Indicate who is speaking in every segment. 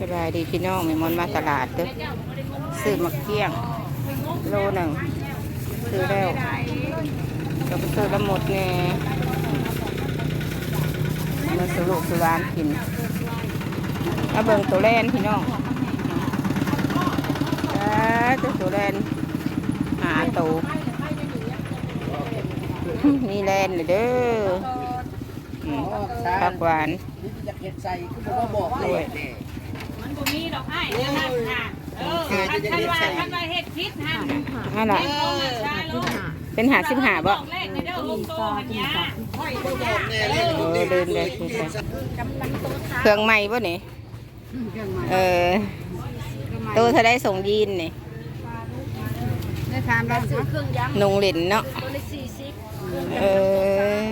Speaker 1: สบายดีพี่น้องมีมอนมาตลาดเด้อซื้อมะเกี้ยง โลหนึ่งซื้อแล้วก็ไปซื้อล้วหมดแน่มาสรุปสุรานกินมาเบิ่งตัวแลนพี่น้องจ้าเจ้าตัวแลนหาตัวนี่แลนเลยเด้อผักหวาน
Speaker 2: อยากเห็ดใส่คือบ่บอกเลย
Speaker 3: มันบ่มีดอกไอ้นั่นน่ะค่ะเออคันคันว่าคันว่าเฮ็ดพิษหั่น
Speaker 1: นั่นแหละ
Speaker 3: เฮ็ดลงน่ะชาลง
Speaker 1: เป็นหาสิบหาบ่
Speaker 3: บอกเลขในเด้อหกโตหันยา
Speaker 2: ค่อยบ่บอกแน่เลย
Speaker 1: เออเดินเลยเครื่องใหม่ป่ะนี่เออตัวเธอได้ส่งยีนนี่
Speaker 4: ได้ถามเราซื้อเครื่องย
Speaker 1: นงหลินเนาะำ
Speaker 4: ตัวละสี่สิบ
Speaker 1: เออ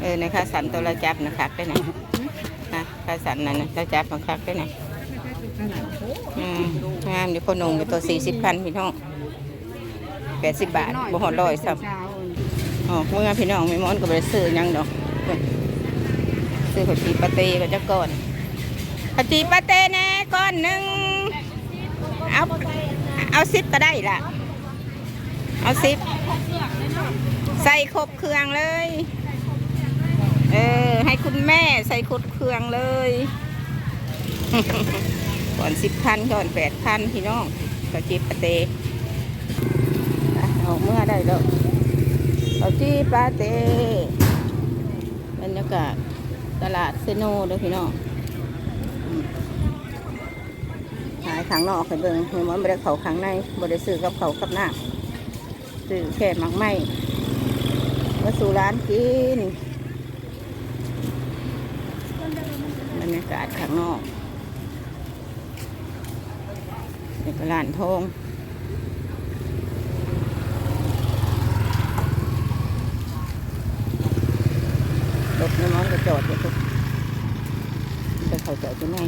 Speaker 1: เออนะคะสันตัวละจับนะคะได้ไหนนะค่าสันนั่นนะตัวจับมาคักได้ไหนอืมงามเดี๋ยวคนนงอยู่ตัวสี่สิบพันพี่น้องแปดสิบบาทบ่หอดร้อยซ้ำอ๋อเมื่อพี่น้องไม่ม้อนก็ไปซื้อยังดอกซื้อขจีปาเต้ก็จะก่อนขจีปาเต้แน่ก้อนหนึ่งเอาเอาซิปก็ได้ล่ะ เอาซิปใส่ครบเครื่องเลย เออ ให้คุณแม่ใส่ครบเครื่องเลยก่อนสิบพันก่อนแปดพันพี่น้องกะจีปาเตอะเอาเมื่อได้แล้วเอาจีปาเตบรรยากาศตลาดเซโนเด้อพี่น้องขายข้างนอกให้เบิ่งเห็นมันไม่ได้เขาข้างในบ่ได้ซื้อกับเขากับหน้ำซื้อแค่มักไม้มาสู่ร้านกิน บรรยา กาศข้างนอกนี่ก็ร้านทองรถน้ำมันก็จอดอยู่ทุกจะเขาจอดที่ไหน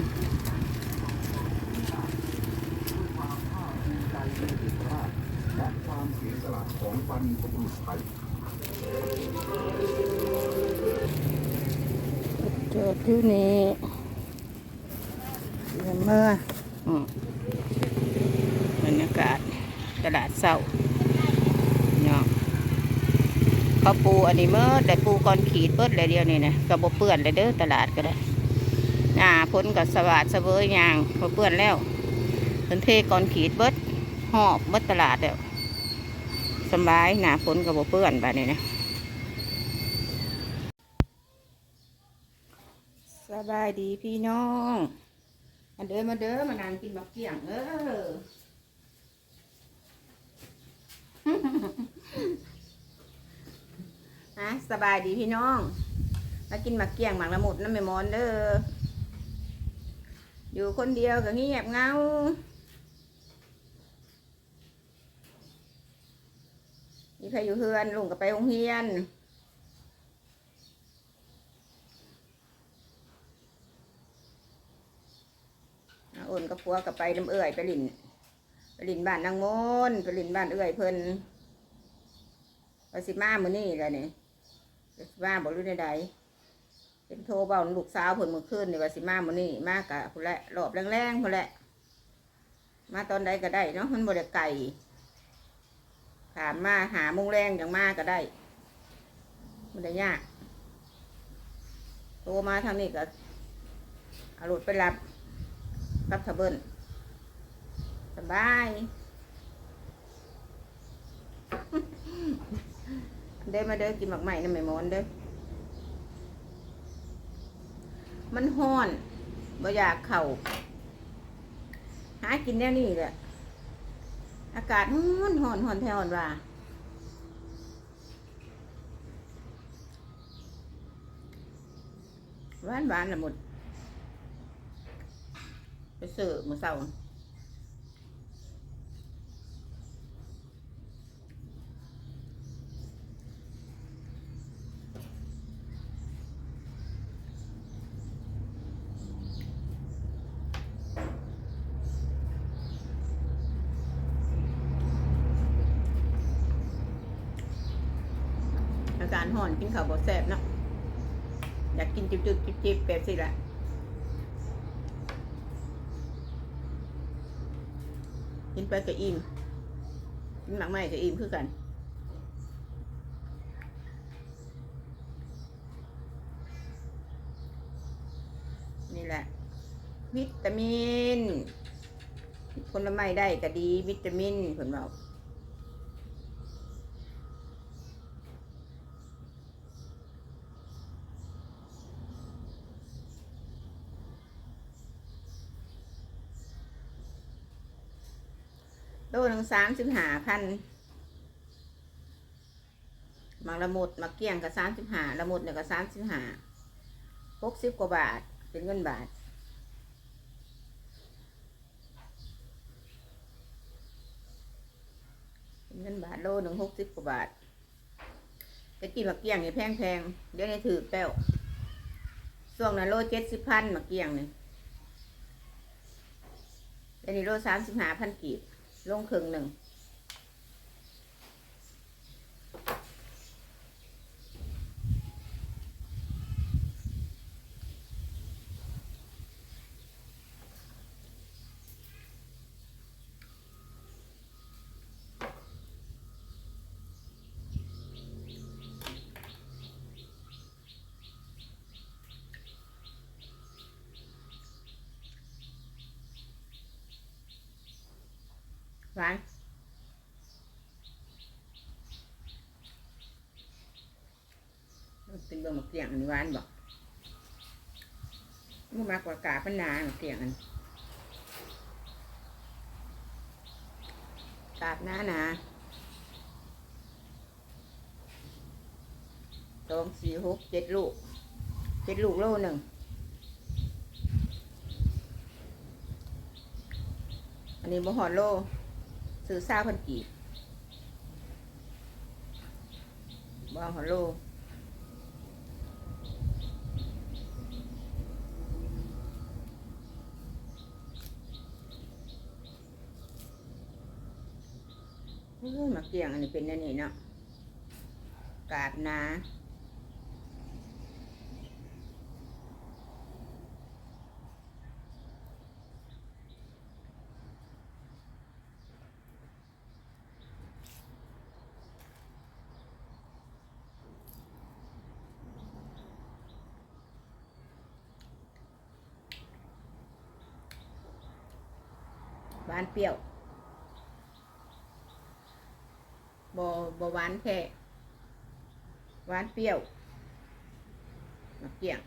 Speaker 1: จอดที่นี่ เยี่ยมเมื่ออืมบรรยากาศตลาดเศร้าเนาะเขาปูอันนี้เมื่อแต่ปูก่อนขีดเปิดเลยเดียวนี่นะกับบเปื้อนเลยเด้อตลาดก็ได้หน้าพ้นกับสวัสดเสวยยางบเปื้อนแล้วเป็นเทก่อนขีดเบิดหอบเบิดตลาดแล้วสบายหน้าพ้นกับบเปื้อนแบบนี้นะสบายดีพี่น้อง มาเด้อมาเด้อมานั่งกินบักเกี่ยงเออนะสบายดีพี่น้อง มากินบักเกี่ยงหมักละมุดน้ำไม่มอนเด้อ อยู่คนเดียวก็เงียบเงามีใครอยู่เฮือนลุงก็ไปโรงเรียน อาอ้นกับพัวกับไปน้ำเอื่อยไปลินไปลินบ้านนางมนไปลินบ้านเอื่อยเพิ่นไปสิมามือนี่แหละนี่ไปสิมาบอกรู้ในใดๆเป็นโทรเบาลูกสาวเพิ่นมือคืนนี่ว่าสิมามือนี่มากะพุ่นแหละรอบแรงๆพุ่นแหละ มาตอนใดก็ได้เนาะมันบ่ได้ไก่ถามมาหาโมงแรงอย่างมาก็ได้มันได้ยากโทรมาทางนี้ก็เอารถไปรับ กับทะเบินสบาย เด้มาเด้อกินหมักใหม่นะแม่หมอนเด้อมันห้อนบ่อยากเข่าหากินแน่นี่แหละอากาศห้อนห้อนห้อนแทอนว่าหวานหวานละหมด ไปซื้อมือเศร้าอาการห่อนกินข้าวบดแซ่บเนาะอยากกินจิบๆจิบๆแบบสิละ กินไปก็อิ่มกินหลังไหม่ก็อิ่มคือกันนี่แหละ วิตามินผลไม้ได้ก็ดี วิตามินผลบอก โลหนึ่งสามสิบห้าพันมังละมุดมักเกี้ยงกับสามสิบห้าละมุดเนี่ยก็สามสิบห้าหกสิบกว่าบาท เป็นเงินบาทเป็นเงินบาทโลหนึ่งหกสิบกว่าบาทแต่กี่มักเกี้ยงเนี่ยแพงแพงเดี๋ยวนี้ถือแป้วช่วงนั้นโลเจ็ดสิบพันมักเกี้ยงเนี่ยเดี๋ยวนี้โลสามสิบห้าพันกีบ ลงครึ่งหนึ่ง หวานเป็นเบอร์หมกเกี่ยงอันนี้หวานบอกมันมากกว่ากาปนาหมกเกี่ยงอันกาบหนาหนาสองสี่หกเจ็ดลูกเจ็ดลูกโลหนึ่งอันนี้บ่หอดโล ซื้อซาพันกีบบ่หอดโลมาเกี่ยงอันนี้เป็นอันนี้เนาะกาดนา วานเปรี้ยวบอบหวานแค่หวานเปรี้ยวมะเกี่ยง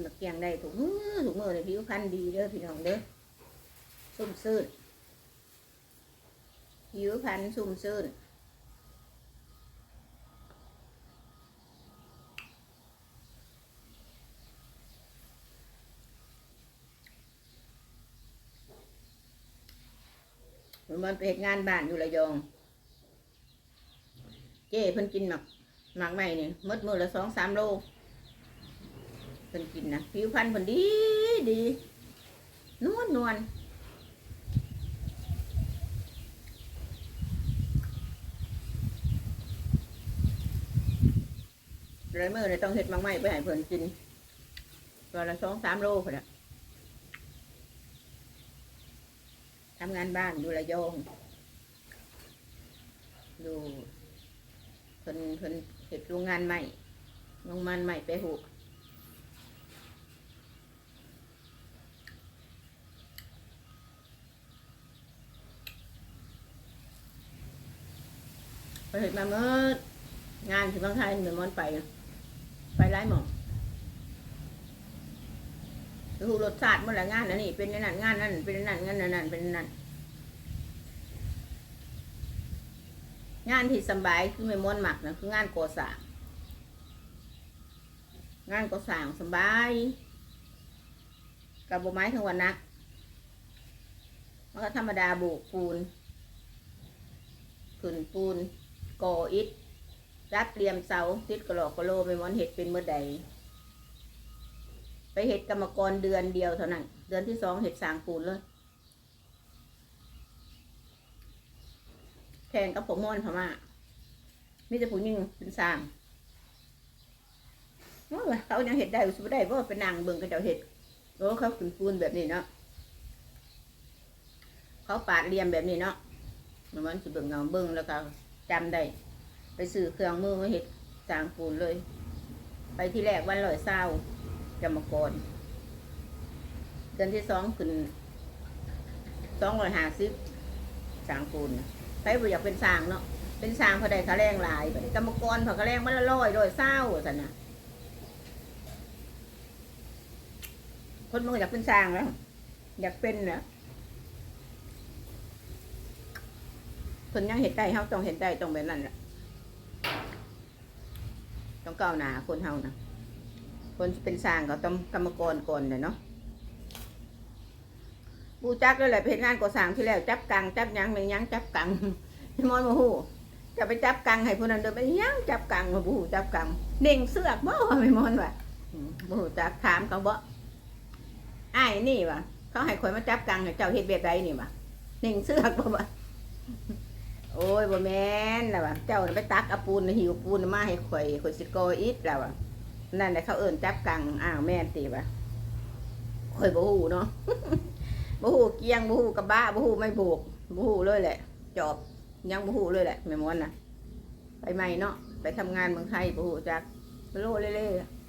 Speaker 1: กินมะเกี่ยงได้ถูกมือถูกมือเลยผิวพรรณดีเด้อพี่น้องเด้อสุ่มซื่นผิวพรรณสุ่มซื่นมันไปเหตุงานบ้านอยู่ระยอง เจ้เพิ่นกินหมักหมักใหม่นี่มดมือละสองสามโล เพิ่นกินนะผิวพรรณเพิ่นดีดีนวลนวลเลยมือเลยต้องเห็ดมังไม้ไปให้เพิ่นกินตัวละสองสามโลเพิ่นอะทำงานบ้านอยู่ระยองอยู่เพิ่นเพิ่นเห็ดโรงงานใหม่โรงงานใหม่ไปหู ไปเห็ดมาเมื่องานที่บางไทยเหมือนมอนไป ไปไล่หมองดูรสชาติเมื่อไรงานนั่นนี่เป็นนั่นงานนั่นเป็นนั่นงานนั่นเป็นนั่นงานที่สบายคือไม่ม้วนหมักนะคืองานก่อสร้างงานก่อสร้างสบายกับใบไม้ทั้งวันนักมันก็ธรรมดาบุกปูนขึ้นปูน ก่ออิฐรัดเตรียมเสาติดกระหลอกกระโลไปมอนเห็ดเป็นเมื่อใด ไปเห็ดกรรมกรเดือนเดียวเท่านั้น เดือนที่สองเห็ดสางปูนเลยแข่งกับผมม่อนพม่ามีแต่ผู้หญิงเป็นสางเขายังเห็ดได้สุดได้เพราะว่าเป็นนางเบิ่งกระเจ้าเห็ดโอ้เขาขึ้นปูนแบบนี้เนาะเขาปาดเรียมแบบนี้เนาะมันมันสิเบิ่งเงาเบิ่งแล้วก็ จำได้ไปซื้อเครื่องมือมาเห็ดสร้างปูนเลย ไปที่แรกวันลอยเศร้ากรรมกรเดือนที่สองขึ้นสองร้อยห้าสิบสร้างปูนไปบ่อยากเป็นสร้างเนาะเป็นสร้างพอได้ขาแรงหลายกรรมกรพอขาแรงมันละร้อยร้อยเศร้าสันนะคนมันอยากเป็นสร้างแล้ว อยากเป็นเนาะ เพิ่นยังเห็นได้เฮาต้องเห็นได้ต้องแบบนั้นแหละต้องก้าวหน้าคนเฮานะคนเป็นสร้างเขาต้องกรรมกรก่อนเลยเนาะบูจักเลยแหละเพจงานก่อสร้างที่แล้วจับกังจับยังไม่ยังจับกังมอนมาหูจะไปจับกังให้ผู้นั้นเดินไปยังจับกังมาบูจับกังเน่งเสือกบ่ไม่มอนว่ะบูจักถามเขาบ่อ้นี่ว่ะเขาให้ข่อยมาจับกังให้เจ้าเฮ็ดแบบใดนี่ว่ะเน่งเสือกบ่ว่ โอ้ยบ่แม่นแล้วว่ะเจ้าไปตักเอาปูนหิวปูนมาให้ข่อยข่อยสิโกอิดแล้วว่ะนั่นแหละเขาเอิ้นจับกังอ้าวแม่นติว่ะข่อยบ่ฮู้เนาะบ่ฮู้เกียงบ่ฮู้กระบะบ่ฮู้ไม่โบกบ่ฮู้เลยแหละ จอบยังบ่ฮู้เลยแหละแม่มอนน่ะ ไปใหม่เนาะไปทำงานเมืองไทยบ่ฮู้จักโลเล่ๆ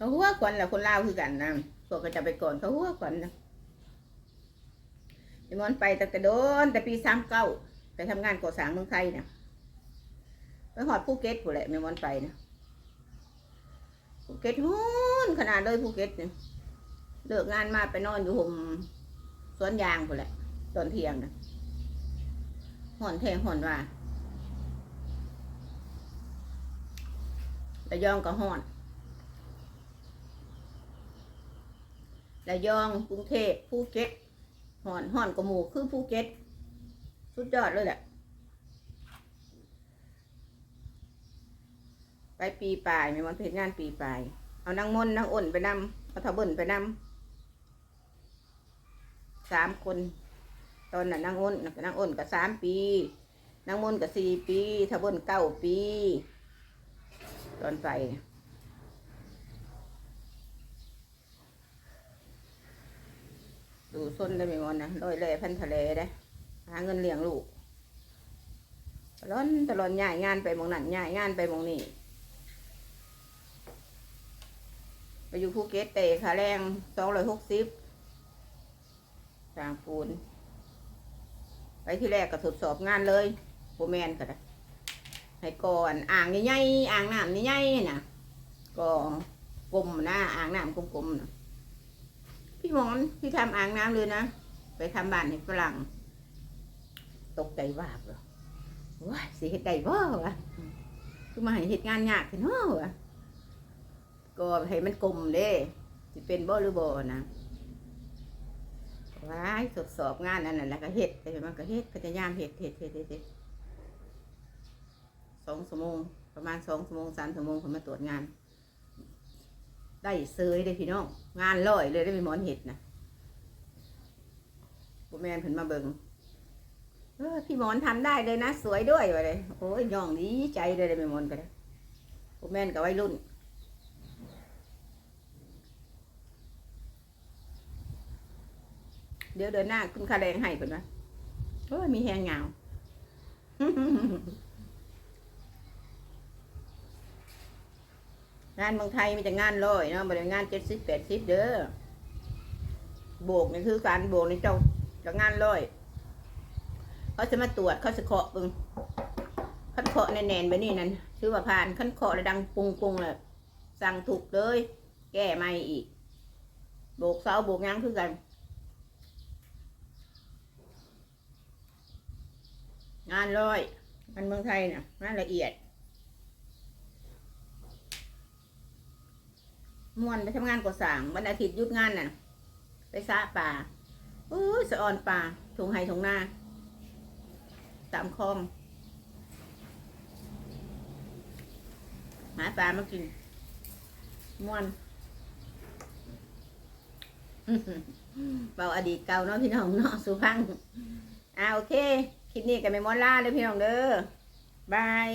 Speaker 1: เขาหัวขวัญแหละคนลาวคือกันนะพวกก็จะไปก่อนเขาหัวขวัญนะไอ้มอนไปแต่โดน แต่ปีสามเก้าไปทำงานก่อสร้างเมืองไทยนะไปหอดภูเก็ตผู้แหละแม่มอนไปนะภูเก็ตฮ้นขนาดเลยภูเก็ตเนี่ยเลิกงานมาไปนอนอยู่ห่มสวนยางผู้แหละตอนเที่ยงนะห่อนแทงห่อนว่าระยองก็ห่อน ระยองกรุงเทพภูเก็ตห่อนห่อนกว่าหมูคือภูเก็ตสุดยอดเลยแหละ ไปปีปลายไม่วันเพจงานปีปลาย เอานางมนนางอ่นไปนำเอาทะเบิ่นไปนำสามคน ตอนนั้นนางอ้นนางอ้นก็สามปีนางมนต์ก็สี่ปีทะเบิ่นเก้าปี ตอนไป ดูส้นได้ไหมวันนะลอยแล่พันทะเลได้หาเงินเลี้ยงลูกตลอดตลอดย้ายงานไปมองนั่นย้ายงานไปมองนี่ไปอยู่ภูเก็ตเตะค่าแรงสองร้อยหกสิบสางปูน ไปที่แรกก็ทดสอบงานเลยโบแมนก็ได้ให้ก่อนอ่างใหญ่ๆอ่างน้ำใหญ่ๆนะก็กลมนะอ่างน้ำกลมๆนะ พี่หมอนพี่ทำอ่างน้ำเลยนะ ไปทำบ้านให้ฝรั่ง ตกใจว่าบเหรอว้าสิเฮ็ดได้บ่วะคือมาให้เฮ็ดงานยากแท้เนาะวะก็ให้มันกลมเด้สิเป็นบ่หรือบ่นะว้ายทดสอบงานอันนั้นแล้วก็เฮ็ดแต่มันก็เฮ็ดพยายามเฮ็ดเฮ็ดเฮ็ดเฮ็ดเฮ็ดสองชั่วโมงประมาณสองชั่วโมงสามชั่วโมงผมมาตรวจงาน ได้เซยได้พี่น้อง งานลอยเลยได้ไปหมอนเห็ดนะบุแมนเพิ่นมาเบิงเออพี่หมอนทำได้เลยนะ สวยด้วยวะเลยโอ้ยย่องดีใจเลยได้ไปหมอนก็ได้บุแมนกับวัยรุ่นเดี๋ยวเดินหน้าคุณคาแรงให้เพิ่นนะโอ้ยมีแหงเงา งานเมืองไทยมีแต่งานร้อยเนาะบริงานเจ็ดสิบแปดสิบเด้อโบกนี่คือการโบกในเจ้าจะงานร้อยเขาจะมาตรวจเขาจะเคาะปึงขั้นเคาะแน่นๆไปนี่นั่นชื่อว่าผ่านขั้นเคาะแล้วดังปุงปุงๆเลยสั่งถูกเลย แก้ไม่อีก โบกเสาโบกยังคือกันงานร้อยงานเมืองไทยน่ะงานละเอียด ม่วนไปทำงานก่อสร้างวันอาทิตย์หยุดงานน่ะ ไปซาป่าโอ้สะออนป่าถุงไห้ถุงนาตามคลอง หาปลามากินม่วนเบาอดีตเก่าเนาะพี่น้องเนาะสุพังอ่าโอเค คลิปนี้กันไปมอนล่าเลยพี่น้องเด้อบาย